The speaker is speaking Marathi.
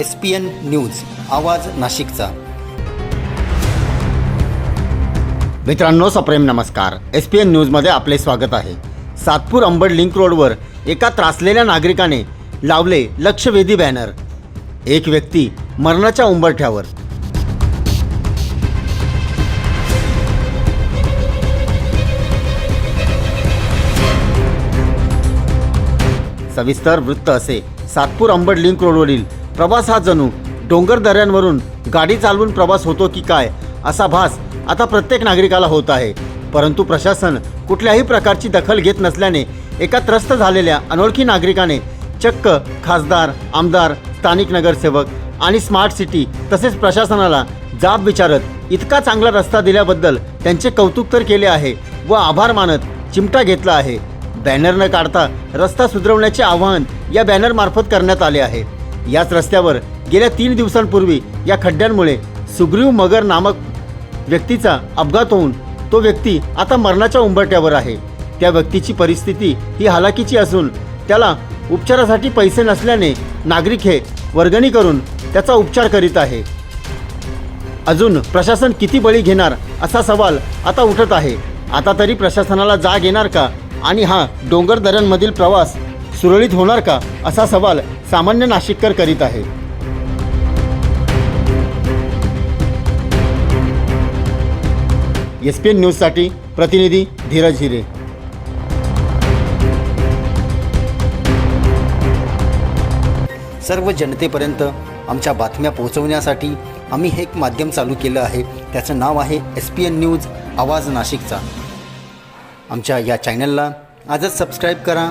एस पी एन न्यूज आवाज नाशिकचा. मित्रांनो सप्रेम नमस्कार. एस पी एन न्यूजमध्ये आपले स्वागत आहे. सातपूर अंबड लिंक रोडवर एका त्रासलेल्या नागरिकाने लावले लक्षवेधी बॅनर. एक व्यक्ती मरणाच्या उंबरठ्यावर. सविस्तर वृत्त असे. सातपूर अंबड लिंक रोडवरील प्रवास हा जणू. डोंगर दऱ्यांवरून गाडी चालवून प्रवास होतो की काय असा भास आता प्रत्येक नागरिकाला होत आहे. परंतु प्रशासन कुठल्याही प्रकारची दखल घेत नसल्याने एका त्रस्त झालेल्या अनोळखी नागरिकाने चक्क खासदार आमदार स्थानिक नगरसेवक आणि स्मार्ट सिटी तसेच प्रशासनाला जाब विचारत इतका चांगला रस्ता दिल्याबद्दल त्यांचे कौतुक तर केले आहे व आभार मानत चिमटा घेतला आहे. बॅनर न काढता रस्ता सुधरवण्याचे आवाहन या बॅनरमार्फत करण्यात आले आहे. याच रस्त्यावर गेल्या तीन दिवसांपूर्वी या खड्ड्यांमुळे सुग्रीव मगर नामक व्यक्तीचा अपघात होऊन तो व्यक्ती आता मरणाच्या उंबरट्यावर आहे. त्या व्यक्तीची परिस्थिती ही हालाकीची असून त्याला उपचारासाठी पैसे नसल्याने नागरिक हे वर्गणी करून त्याचा उपचार करीत आहे. अजून प्रशासन किती बळी घेणार असा सवाल आता उठत आहे. आता तरी प्रशासनाला जाग येणार का? आणि हा डोंगर दऱ्यांमधील प्रवास सुरळीत होणार का असा सवाल सामान्य नाशिककर करीत आहे एस पी एन न्यूजसाठी प्रतिनिधी धीरज हिरे. सर्व जनतेपर्यंत आमच्या बातम्या पोहोचवण्यासाठी आम्ही हे एक माध्यम चालू केलं आहे. त्याचं नाव आहे एस पी एन न्यूज आवाज नाशिकचा. आमच्या या चॅनलला आजच सबस्क्राईब करा.